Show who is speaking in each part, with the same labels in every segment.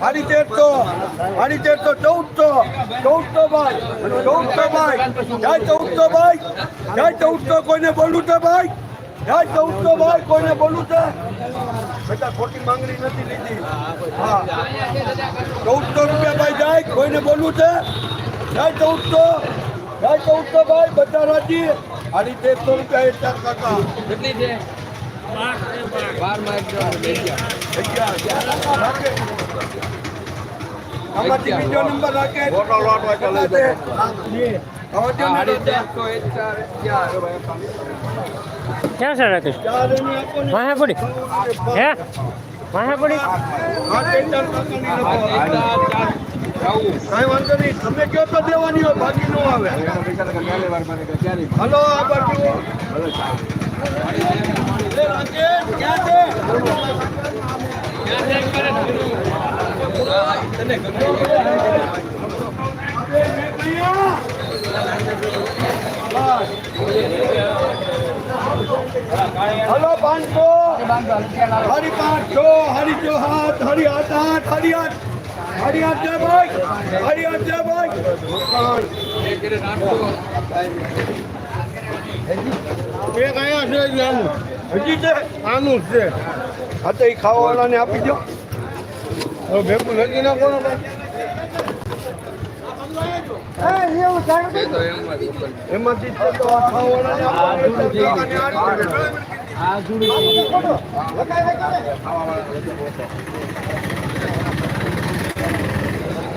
Speaker 1: હાડી તેરસો હાડી તેરસો ચૌદસો ચૌદસો ભાઈ ચૌદસો ભાઈ જાય ચૌદસો ભાઈ જાય ચૌદસો કોઈને બોલું છે ભાઈ જાય ચૌદસો ભાઈ કોઈને બોલું છે બેટા ખોટી માંગણી નથી લીધી હા રૂપિયા ભાઈ કોઈને બોલવું છે? જાય ચૌદસો ચૌદ ચૌદસો ભાઈ બધા રાજી? તે તેરસો રૂપિયા એક ચાર કાકા.
Speaker 2: કેટલી છે.
Speaker 1: આમાંથી બીજો નંબર રાખે.
Speaker 3: ક્યાં છે રાકેશ? પડી. હે? વાહે
Speaker 1: કાંઈ વાંધો નહીં. તમે કયો દેવાની હોય, બાકી નો આવે. હલો, આ બાજુ. હલો પાંચસો હરી પાંચસો હરી હાથ હરી હાથ હાથ, હરી આઠ હરી આઠ ભાઈ હરી આઠ ભાઈ એક અહીંયા છે આનું. હજી છે? આનું જ છે. હા તો એ ખાવાવાળાને આપી દો હવે ભેગું લગી નાખો ને ભાઈ. એમાંથી જ તો આ ખાવાવાળાને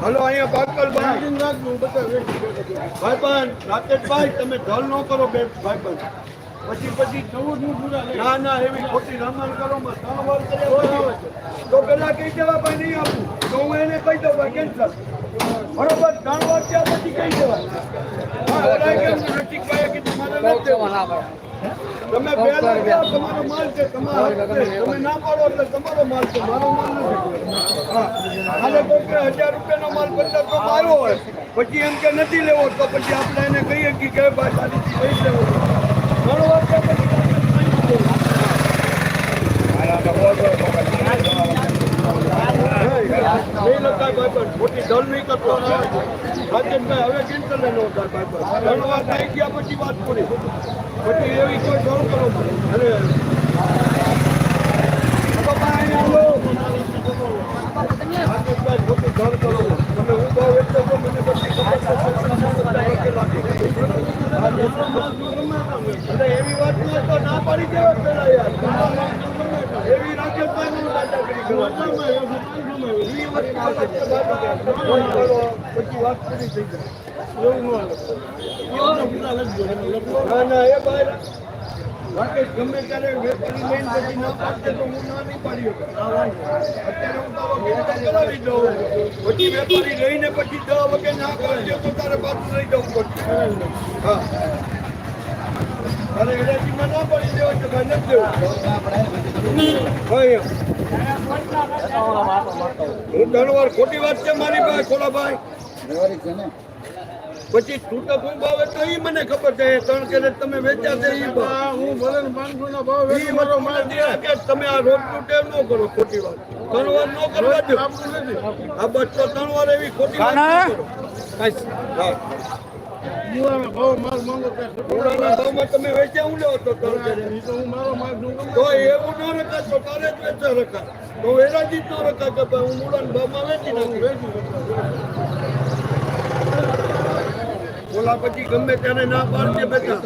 Speaker 1: હલો અહીંયા ભાઈ. ભાઈ પણ રાકેશભાઈ તમે ધલ ન કરો બે ભાઈ પછી પછી પછી ના ના એવી ખોટી રમણ કરો માં ત્રણ વાર કર્યા તો પેલા કહી દેવા ભાઈ નહીં આપું. તો હું એને કહી દઉં ભાઈ કેન્સલ બરોબર? ત્રણ વાર ત્યાં પછી કહી દેવા. હા કેમ રસિકભાઈએ કીધું મારે નથી. તમે બે લાગ્યા તમારો માલ છે તમારો તમે ના પાડો એટલે તમારો માલ છે મારો માલ નથી. હા. હાલે કોઈ હજાર રૂપિયાનો માલ પંદરસો માં આવ્યો હોય પછી એમ કે નથી લેવો તો પછી આપણે એને કહીએ કે કે ભાઈ તારીથી લઈ લેવો. ઘણો વાર ત્યાં પછી નહીં કરતો હવે કેન્સલ ન વાર થઈ ગયા પછી વાત પૂરી. પછી વાત કરો, થઈ જાય એવું ન એ ભાઈ રાકેશ, ગમે ત્યારે વેપારી લઈને પછી ન પાડશે તો હું ના નહીં પાડી. અત્યારે હું તારો વ્યવહાર કરાવી દઉં પછી વેપારી લઈને પછી દસ વાગે ના કરશે તો તારે પાછું લઈ જવું પડશે. હા. તારે એનાથીમાં ના પડી દેવા તો ભાઈ નથી ભાઈ ખોટી વાત છે મારી પાસે, ખોલાભાઈ. પછી છૂટક હું ભાવે તો એ મને ખબર છે ત્રણ કેરેટ તમે વેચ્યા છે એ ભાવ. હું ભલે માણસો ના ભાવ મારો માલ કે તમે આ રોજ ટુ ટેમ ન કરો ખોટી વાત. ત્રણ વાર ન કરવા દો. આ બસ તો ત્રણ વાર એવી ખોટી વાત તમે વેચ્યા હું લેવો તો એવું ન રખા તો તારે જ વેચા રખા તો એરાજી જ ન રખાય કે હું મૂળાના ભાવમાં વેચી નાખું. બોલા પછી ગમે ત્યારે ના પાડજે બેટા.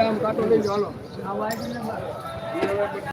Speaker 2: આમ કાટો લઈ જાઓ